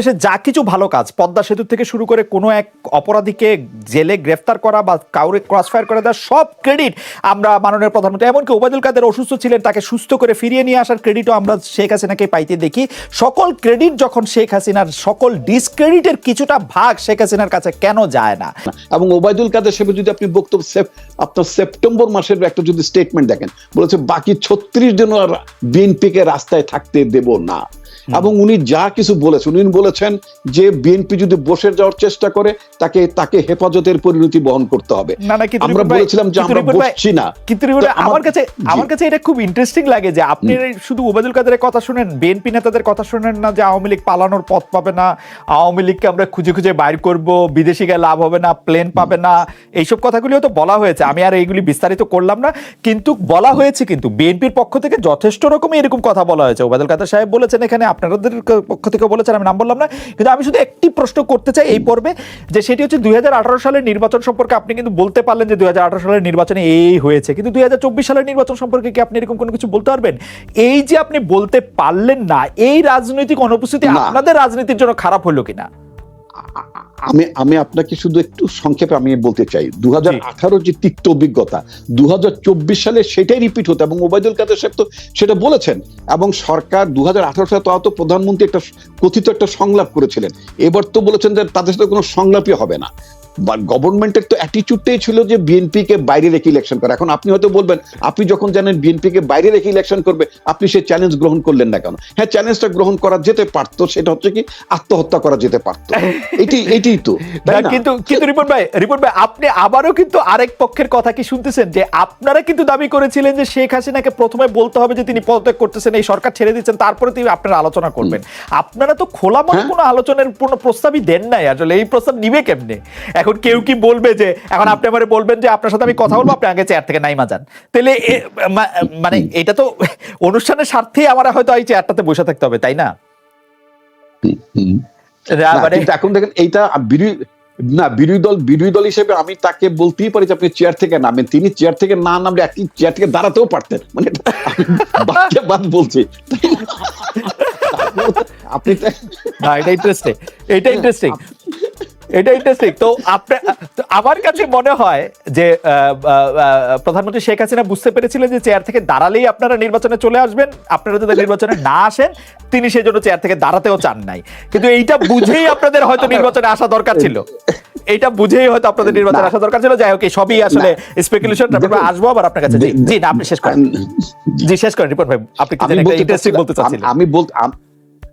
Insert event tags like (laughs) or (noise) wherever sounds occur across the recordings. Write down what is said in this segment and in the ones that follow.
দেশে যা কিছু ভালো কাজ, পদ্মা সেতু থেকে শুরু করে কোনো এক অপরাধীকে জেলে গ্রেফতার করা বা কাউরে ক্রসফায়ার করে দেওয়া সব ক্রেডিট আমরা মাননীয় প্রধানমন্ত্রী, এমনকি ওবায়দুল কাদের অসুস্থ ছিলেন, তাকে সুস্থ করে ফিরিয়ে নিয়ে আসার ক্রেডিটও আমরা শেখ হাসিনাকে পাইতে দেখি। সকল ক্রেডিট যখন শেখ হাসিনার, সকল ডিসক্রেডিটের কিছুটা ভাগ শেখ হাসিনার কাছে কেন যায় না? এবং ওবায়দুল কাদের সাহেব যদি আপনি বক্তব্য আপনার সেপ্টেম্বর মাসের একটা যদি স্টেটমেন্ট দেখেন, বলেছে বাকি ছত্রিশ জন আর বিএনপিকে রাস্তায় থাকতে দেব না। এবং উনি যা কিছু বলেছেন উনি বলেছেন যে বিএনপি যদি বসে যাওয়ার চেষ্টা করে তাকে তাকে হেফাজতের পরিণতি বহন করতে হবে। আমরা বলেছিলাম যে আমরা বসছি না। কিন্তু আমার কাছে আমার কাছে এটা খুব ইন্টারেস্টিং লাগে যে আপনি শুধু ওবায়দুল কাদেরের কথা শুনেন বিএনপি নেতাদের কথা শুনেন না যে আওয়ামী লীগ পালানোর পথ পাবে না আওয়ামী লীগকে আমরা খুঁজে খুঁজে বাইর করব বিদেশি গিয়ে লাভ হবে না প্লেন পাবে না এইসব কথাগুলিও তো বলা হয়েছে। আমি আর এইগুলি বিস্তারিত করলাম না কিন্তু বলা হয়েছে কিন্তু বিএনপির পক্ষ থেকে যথেষ্ট রকমই এরকম কথা বলা হয়েছে। ওবায়দুল কাদের সাহেব বলেছেন এখানে আপনাদের পক্ষ থেকে বলেছেন আমি নাম বললাম না কিন্তু আমি শুধু একটি প্রশ্ন করতে চাই এই পর্বে যে সেটি হচ্ছে দুই হাজার আঠারো সালের নির্বাচন সম্পর্কে আপনি কিন্তু বলতে পারলেন যে দুই হাজার আঠারো সালের নির্বাচনে এই হয়েছে। কিন্তু দুই হাজার চব্বিশ সালের নির্বাচন সম্পর্কে কি আপনি এরকম কোনো কিছু বলতে পারবেন? এই যে আপনি বলতে পারলেন না এই রাজনৈতিক অনুপস্থিতি। আপনাদের রাজনীতির জন্য খারাপ হলো কিনা? আমি আমি আপনাকে শুধু একটু সংক্ষেপে আমি বলতে চাই। দু হাজার আঠারো যে তিক্ত অভিজ্ঞতা দু হাজার চব্বিশ সালে সেটাই রিপিট হতো এবং ওবায়দুল কাদের সাহেব তো সেটা বলেছেন এবং সরকার দু হাজার আঠারো সালে তো প্রধানমন্ত্রী একটা কথিত একটা সংলাপ করেছিলেন। এবার তো বলেছেন যে তাদের সাথে কোনো সংলাপই হবে না। বা গভর্নমেন্টের তো অ্যাটিচিউডটাই ছিল যে বিএনপি কে বাইরে রেখে ইলেকশন করে। এখন আপনি হয়তো বলবেন আপনি যখন জানেন বিএনপি কে বাইরে রেখে ইলেকশন করবে আপনি সেই চ্যালেঞ্জ গ্রহণ করলেন না কেন? হ্যাঁ চ্যালেঞ্জটা গ্রহণ করা যেতে পারতো সেটা হচ্ছে কি আত্মহত্যা করা যেতে পারতো। এটি এটাই তো? কিন্তু কিন্তু রিপন ভাই রিপন ভাই আপনি আবারও কিন্তু আরেক পক্ষের কথা কি শুনতেছেন? যে আপনারা কিন্তু দাবি করেছিলেন যে শেখ হাসিনাকে প্রথমে বলতে হবে যে তিনি পদত্যাগ করতেছেন এই সরকার ছেড়ে দিচ্ছেন তারপরে তিনি আপনারা আলোচনা করবেন। আপনারা তো খোলা মনে হ্যাঁ। কোনো আলোচনার কোনো প্রস্তাবই দেন নাই আসলে এই প্রস্তাব নিবে কেমনে? এখন কেউ কি বলবে যে এখন আপনি আমারে বলবেন যে আপনার সাথে আমি কথা বলব আপনি আগে চেয়ার থেকে নাইমা যান। তাহলে মানে এটা তো অনুষ্ঠানের স্বার্থেই আমার হয়তো এই চেয়ারটাতে বসে থাকতে হবে তাই না? মানে এখন দেখেন এইটা না বিরোধী দল বিরোধী দল হিসেবে আমি তাকে বলতেই পারি যে আপনি চেয়ার থেকে নামেন। তিনি চেয়ার থেকে না নামলে চেয়ার থেকে দাঁড়াতেও পারতেন। মানে বাদকে বাদ বলছি। আপনি এটা ইন্টারেস্টিং এটা ইন্টারেস্টিং এটা ইন্টারেস্টিং তো আপনার আমার কাছে মনে হয় যে প্রধানমন্ত্রী শেখ হাসিনা বুঝতে পেরেছিলেন যে চেয়ার থেকে দাঁড়ালেই আপনারা নির্বাচনে চলে আসবেন আপনারা যদি নির্বাচনে না আসেন তিনি সেই জন্য চেয়ার থেকে দাঁড়াতেও চান নাই। কিন্তু এইটা বুঝেই আপনাদের হয়তো নির্বাচনে আসা দরকার ছিল। এইটা বুঝেই হয়তো আপনাদের নির্বাচনে আসা দরকার ছিল। যাই হোক সবই আসলে স্পেকুলেশন দেখুন, আসব আবার আপনার কাছে। জি না আপনি শেষ করেন। জি শেষ করেন রিপোর্ট ভাই। আপনি ইন্টারেস্টিং বলতে চাচ্ছিলেন? আমি- আমি বলতে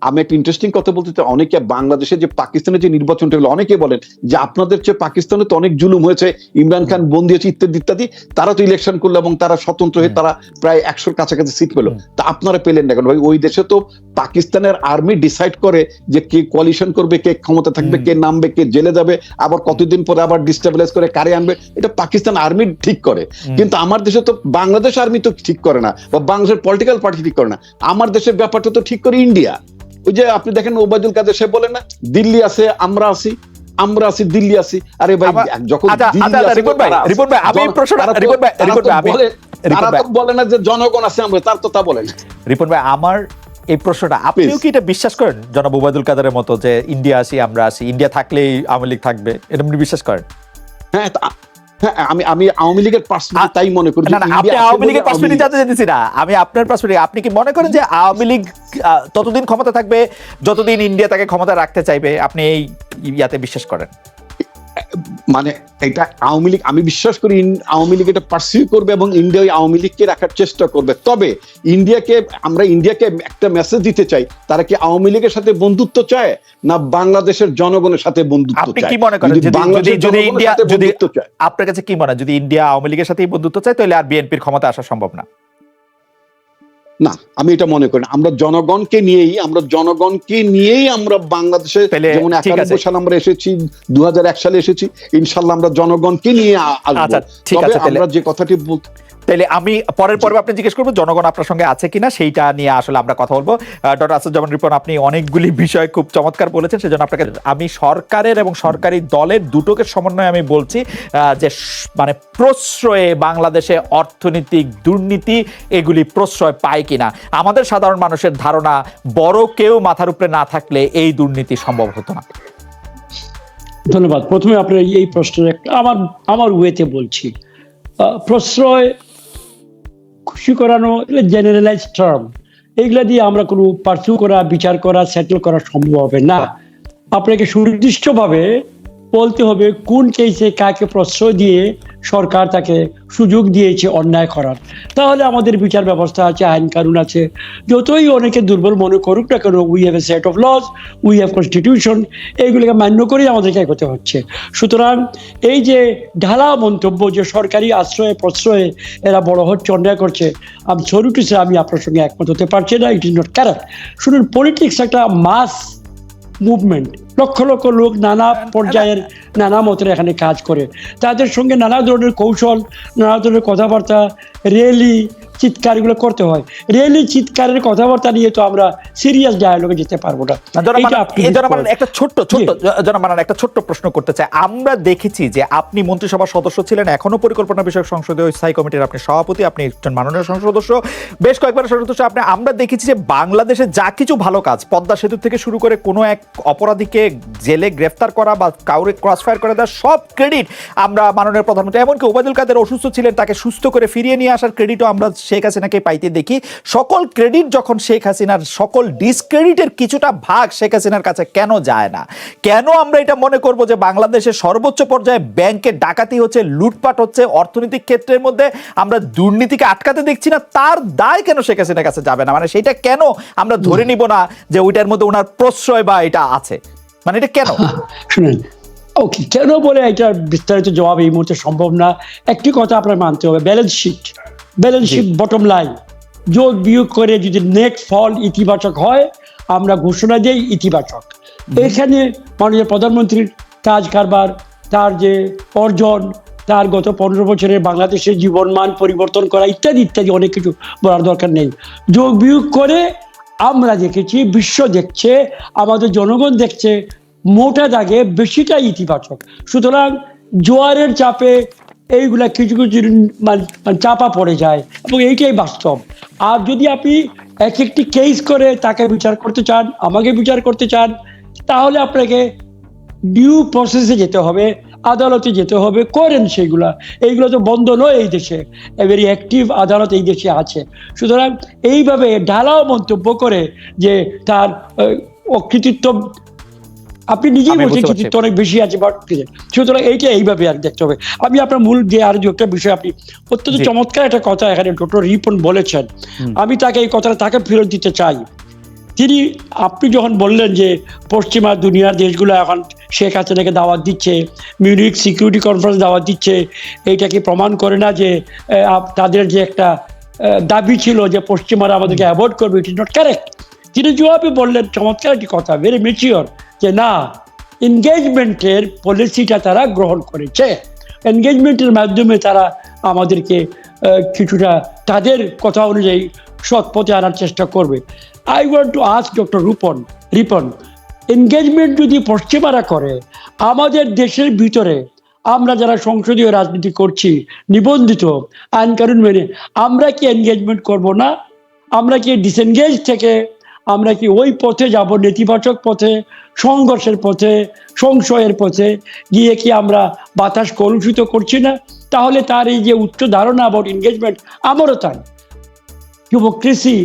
আম- একটা ইন্টারেস্টিং কথা বলতে চাই। অনেকে বাংলাদেশে যে পাকিস্তানের যে নির্বাচনটা হলো অনেকে বলেন যে আপনাদের চেয়ে পাকিস্তানে তো অনেক জুলুম হয়েছে ইমরান খান বন্দি হয়েছে ইত্যাদি ইত্যাদি। তারা তো ইলেকশন করল এবং তারা স্বতন্ত্র হয়ে তারা প্রায় একশোর কাছাকাছি সিট পেল। তা আপনারা পেলেন না কেন? ভাই ওই দেশে তো পাকিস্তানের আর্মি ডিসাইড করে যে কে কোয়ালিশন করবে কে ক্ষমতা থাকবে কে নামবে কে জেলে যাবে আবার কতদিন পরে আবার ডিস্টাবিলাইজ করে কারে আনবে এটা পাকিস্তান আর্মি ঠিক করে। কিন্তু আমার দেশে তো বাংলাদেশ আর্মি তো ঠিক করে না বা বাংলাদেশের পলিটিক্যাল পার্টি ঠিক করে না। আমার দেশের ব্যাপারটা তো ঠিক করে ইন্ডিয়া। ওই যে আপনি দেখেন ওবায়দুল কাদের সে বলেন না দিল্লি আছে আমরা আছি আমরা আছি দিল্লি আছি। আরে ভাই যখন আচ্ছা, দিল্লি আচ্ছা, আছে, ভাই, ভাই, আমি ভাই, ভাই, বলে- তারা তো বলে না যে জনগণ আছে আমরা তার তো তা বলেন রিপন ভাই আমার এই প্রশ্নটা আপনিও কি এটা বিশ্বাস করেন? জনাব ওবায়দুল কাদেরের মতো যে ইন্ডিয়া আসি আমরা আসি ইন্ডিয়া থাকলেই আওয়ামী লীগ থাকবে এটা আপনি বিশ্বাস করেন? হ্যাঁ আমি আমি আওয়ামী লীগের পার্সপেক্টিভ তাই মনে করি না আপনি আওয়ামী লীগের পার্সপেক্টিভ জানতে যেতেছি না। আমি আপনার পার্সপেক্টিভ আপনি কি মনে করেন যে আওয়ামী লীগ ততদিন ক্ষমতা থাকবে যতদিন ইন্ডিয়া তাকে ক্ষমতা রাখতে চাইবে আপনি এই ইয়াতে বিশ্বাস করেন? মানে এটা আওয়ামী লীগ আমি বিশ্বাস করি আওয়ামী লীগ এটা পার্সিউ করবে এবং ইন্ডিয়া ওই আওয়ামী লীগকে রাখার চেষ্টা করবে। তবে ইন্ডিয়াকে আমরা ইন্ডিয়াকে একটা মেসেজ দিতে চাই তারা কি আওয়ামী লীগের সাথে বন্ধুত্ব চায় না বাংলাদেশের জনগণের সাথে বন্ধুত্ব চায় কি মনে করেন? যদি ইন্ডিয়া যদি আপনার কাছে কি মনে হয়? যদি ইন্ডিয়া আওয়ামী লীগের সাথেই বন্ধুত্ব চায় তাহলে আর বিএনপির ক্ষমতা আসা সম্ভব না। না আমি এটা মনে করি না। আমরা জনগণকে নিয়েই আমরা জনগণকে নিয়েই আমরা বাংলাদেশে যেমন। একানব্বই সালে আমরা এসেছি দু হাজার এক সালে এসেছি ইনশাল্লাহ আমরা জনগণকে নিয়ে আসব আচ্ছা, তবে আমরা যে কথাটি বলতে তাইলে আমি পরের পর্বে আপনি জিজ্ঞেস করব, জনগণ আপনার সঙ্গে আছে কিনা, সেইটা নিয়ে আসলে আমরা কথা বলব। ডক্টর আসাদুজ্জামান রিপন, আপনি অনেকগুলি বিষয় খুব চমৎকার বলেছেন, সেজন্য আপনাকে আমি সরকারের এবং সরকারি দলের দুটোকে সমন্বয়ে আমি বলছি যে মানে প্রশ্রয়ে বাংলাদেশে অর্থনৈতিক দুর্নীতি, এগুলি প্রশ্রয় পায় কিনা। আমাদের সাধারণ মানুষের ধারণা, বড় কেউ মাথার উপরে না থাকলে এই দুর্নীতি সম্ভব হতো না। ধন্যবাদ। প্রথমে আপনার এই প্রশ্নের একটা, আমার আমার ওয়েতে বলছি। প্রশ্রয় খুশি করানো, এগুলো জেনারেলাইজ টার্ম এগুলো দিয়ে আমরা কোনো পার্সু করা, বিচার করা সেটেল করা সম্ভব হবে না। আপনাকে সুনির্দিষ্টভাবে বলতে হবে কোন কেসে কাকে প্রশ্রয় দিয়ে সরকার তাকে সুযোগ দিয়েছে অন্যায় করার। তাহলে আমাদের বিচার ব্যবস্থা আছে, আইন কানুন আছে। যতই অনেকে দুর্বল মনে করুক না কেন we have a set of laws we have constitution এইগুলিকে মান্য করেই আমাদেরকে এগোতে হচ্ছে। সুতরাং এই যে ঢালা মন্তব্য যে সরকারি আশ্রয়ে প্রশ্রয়ে এরা বড় হচ্ছে, অন্যায় করছে আমি সরু টু আমি আপনার সঙ্গে একমত হতে পারছি না ইট ইজ নট কারেক্ট শুনুন পলিটিক্স একটা মাস মুভমেন্ট লক্ষ লক্ষ লোক নানা পর্যায়ের নানা মতের এখানে কাজ করে। তাদের সঙ্গে নানা ধরনের কৌশল নানা ধরনের কথাবার্তা রেলি চিৎকার এগুলো করতে হয়। রিয়েলি চিৎকারের কথাবার্তা নিয়ে তো আমরা সিরিয়াস ডায়ালগে যেতে পারব না। একটা ছোট্ট ছোট্ট জনাব মান্নান, একটা ছোট্ট প্রশ্ন করতে চাই। আমরা দেখেছি যে আপনি মন্ত্রিসভার সদস্য ছিলেন এখনও পরিকল্পনা বিষয়ক সংসদীয় স্থায়ী কমিটির আপনি সভাপতি আপনি একজন মাননীয় সংসদ সদস্য। বেশ কয়েকবার সদস্য আপনি আমরা দেখেছি যে বাংলাদেশে যা কিছু ভালো কাজ পদ্মা সেতু থেকে শুরু করে কোনো এক অপরাধীকে জেলে গ্রেফতার করা বা কাউরে ক্রস ফায়ার করে দেওয়া সব ক্রেডিট আমরা মাননীয় প্রধানমন্ত্রী এমনকি ওবায়দুল কাদের অসুস্থ ছিলেন তাকে সুস্থ করে ফিরিয়ে নিয়ে আসার ক্রেডিটও আমরা শেখ হাসিনাকে পাইতে দেখি সকল ক্রেডিট যখন শেখ হাসিনার সকল ডিসক্রেডিটের কিছুটা ভাগ শেখ হাসিনার কাছে কেন যায় না? কেন আমরা এটা মনে করব যে বাংলাদেশের সর্বোচ্চ পর্যায়ে ব্যাংকে ডাকাতি হচ্ছে লুটপাট হচ্ছে অর্থনৈতিক ক্ষেত্রের মধ্যে আমরা দুর্নীতিকে আটকাতে দেখছি না তার দায় কেন শেখ হাসিনার কাছে যাবে না? মানে সেটা কেন আমরা ধরে নিব না যে ওইটার মধ্যে ওনার প্রশ্রয় বা এটা আছে? মানে এটা কেন? শুনেন ওকে কেন বলে এটা বিস্তারিত জবাব এই মুহূর্তে সম্ভব না? একটি কথা আপনার মানতে হবে balance sheet balance sheet bottom line যোগ বিয়োগ করে যদি নেট ফল ইতিবাচক হয় আমরা ঘোষণা দিই ইতিবাচক। এখানে মাননীয় প্রধানমন্ত্রীর কাজ কারবার তার যে অর্জন তার গত পনেরো বছরের বাংলাদেশের জীবনমান পরিবর্তন করা ইত্যাদি ইত্যাদি অনেক কিছু বলার দরকার নেই। যোগ বিয়োগ করে আমরা দেখেছি বিশ্ব দেখছে আমাদের জনগণ দেখছে মোটা দাগে বেশিটাই ইতিবাচক। সুতরাং জোয়ারের চাপে এইগুলা কিছু কিছু মানে মানে চাপা পড়ে যায় এবং এইটাই বাস্তব। আর যদি আপনি এক একটি কেস করে তাকে বিচার করতে চান, আমাকে বিচার করতে চান, তাহলে আপনাকে ডিউ প্রসেসে যেতে হবে, আদালতে যেতে হবে, করেন সেগুলা। এইগুলো তো বন্ধ নয় এই দেশে ভেরি অ্যাক্টিভ আদালত এই দেশে আছে। সুতরাং এইভাবে ঢালাও মন্তব্য করে যে তার অকৃতিত্ব আপনি নিজেই বলছেন কৃতিত্ব অনেক বেশি আছে বাট সুতরাং এইটা এইভাবে আর দেখতে হবে। আমি আপনার মূল যে আর যে একটা বিষয় আপনি অত্যন্ত চমৎকার একটা কথা এখানে ডক্টর রিপন বলেছেন। আমি তাকে এই কথাটা তাকে ফেরত দিতে চাই। তিনি আপনি যখন বললেন যে পশ্চিমা দুনিয়ার দেশগুলো এখন শেখ হাসিনাকে দাওয়াত দিচ্ছে মিউনিক সিকিউরিটি কনফারেন্স দাওয়াত দিচ্ছে এইটা কি প্রমাণ করে না যে তাদের যে একটা দাবি ছিল যে পশ্চিমারা আমাদেরকে অ্যাভয়েড করবে ইট ইজ নট কারেক্ট তিনি জবাবে বললেন, চমৎকার একটি কথা ভেরি মেচিওর যে না এনগেজমেন্টের পলিসিটা তারা গ্রহণ করেছে। এনগেজমেন্টের মাধ্যমে তারা আমাদেরকে কিছুটা তাদের কথা অনুযায়ী সৎ পথে আনার চেষ্টা করবে। I want to ask doctor Rupon Ripon engagement যদি পশ্চিমারা করে, আমাদের দেশের ভিতরে আমরা যারা সংসদীয় রাজনীতি করছি, নিবন্ধিত, আইন কানুন মেনে, আমরা কি এনগেজমেন্ট করব না? আমরা কি ডিসেনগেজ থেকে আমরা কি ওই পথে যাব, নেতিবাচক পথে, সংঘর্ষের পথে, সংশয়ের পথে? গিয়ে কি আমরা বাতাস কলুষিত করছি না? তাহলে তার এই যে উচ্চ ধারণা অ্যাবাউট এনগেজমেন্ট আমারও তাই। কৃষি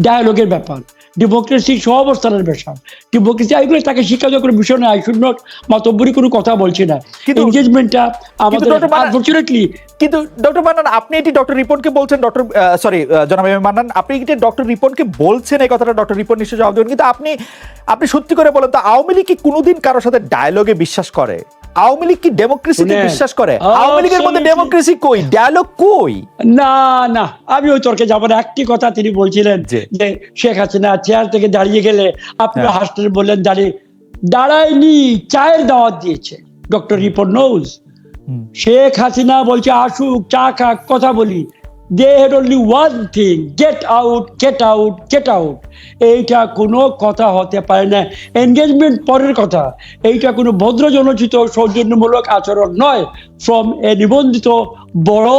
ডায়ালগের ব্যাপার। ডেমোক্রেসি সহাবস্থানের ব্যাপার ডেমোক্রেসি এগুলো তাকে শিক্ষা কোনো বিষয় নয় আই শুড নট মাতব্বরি কোনো কথা বলছি না। এনগেজমেন্টটা আমাদের আনফর্চুনেটলি কিন্তু ডক্টর মান্নান আপনি এটি ডক্টর রিপনকে বলছেন ডক্টর সরি জনাব মান্নান আপনি এটি ডক্টর রিপনকে বলছেন এই কথাটা ডক্টর রিপন নিশ্চয়ই জবাব দেবেন। কিন্তু আপনি আপনি সত্যি করে বলেন তো আওয়ামী লীগ কি কোনোদিন কারোর সাথে ডায়ালগে বিশ্বাস করে? আওয়ামী লীগ কি ডেমোক্রেসিতে বিশ্বাস করে? আওয়ামী লীগের মধ্যে ডেমোক্রেসি কই? ডায়ালগ কই? না না আমি ওই তর্কে যাব না। একটি কথা তিনি বলছিলেন। যে শেখ হাসিনা চেয়ার থেকে দাঁড়িয়ে গেলে আপনি হ্যাঁ। হাসতেন বললেন দাঁড়িয়ে দাঁড়ায়নি চায়ের দাওয়াত দিয়েছে doctor report knows. Sheikh Hasina বলছে আসুক চা খাক কথা বলি। They had only one thing get out get out get out এইটা কোনো কথা হতে পারে না। এনগেজমেন্ট পরের কথা। এইটা কোনো ভদ্র জনচিত সৌজন্যমূলক আচরণ নয়। ফ্রম এ নিবন্ধিত বড়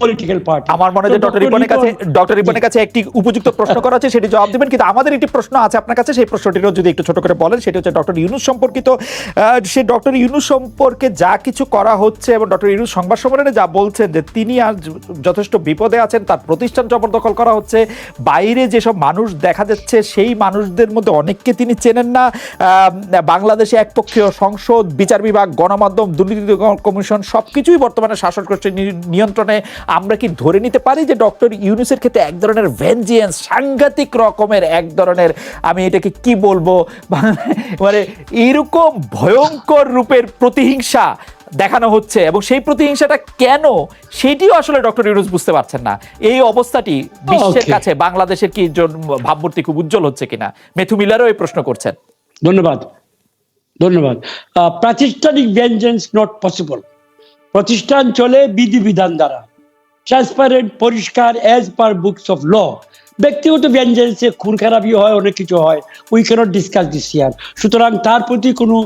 পলিটিক্যাল পার্টি আমার মনে হয় ডক্টর রিপনের কাছে ডক্টর রিপনের কাছে একটি উপযুক্ত প্রশ্ন করা আছে সেটি জবাব দিবেন কিন্তু আমাদের একটি প্রশ্ন আছে আপনার কাছে সেই প্রশ্নটিরও যদি একটু ছোট করে বলেন সেটি হচ্ছে ডক্টর ইউনুস সম্পর্কিত সে ডক্টর ইউনুস সম্পর্কে যা কিছু করা হচ্ছে এবং ডক্টর ইউনুস সংবাদ সম্মেলনে যা বলছেন যে তিনি আর যথেষ্ট বিপদে আছেন তার প্রতিষ্ঠান জবরদখল করা হচ্ছে বাইরে যেসব মানুষ দেখা যাচ্ছে সেই মানুষদের মধ্যে অনেককে তিনি চেনেন না বাংলাদেশে একপক্ষীয় সংসদ বিচার বিভাগ গণমাধ্যম দুর্নীতি দমন কমিশন সবকিছুই বর্তমানে শাসন করছে। নিয়ন্ত্রণে আমরা কি ধরে নিতে পারি যে ডক্টর ইউনুসের ক্ষেত্রে এক ধরনের ভেঞ্জিয়েন্স সাংঘাতিক রকমের এক ধরনের আমি এটাকে কি বলব? (laughs) মানে এরকম ভয়ঙ্কর রূপের প্রতিহিংসা দেখানো হচ্ছে এবং সেই প্রতিহিংসাটা কেন? সেটিও আসলে ডক্টর ইউনুস বুঝতে পারছেন না। এই অবস্থাটি বিশ্বের কাছে বাংলাদেশের কি ভাবমূর্তি খুব উজ্জ্বল হচ্ছে কিনা? মেথু মিলারও এই প্রশ্ন করছেন। ধন্যবাদ। ধন্যবাদ। প্রাতিষ্ঠানিক ভেঞ্জেন্স নট পসিবল প্রতিষ্ঠান চলে বিধিবিধান দ্বারা। ট্রান্সপারেন্ট পরিষ্কার as per books of law ব্যক্তিগত ভেঞ্জেন্সে খুন খারাপি হয়, অনেক কিছু হয়। We cannot discuss this year সুতরাং তার প্রতি কোনো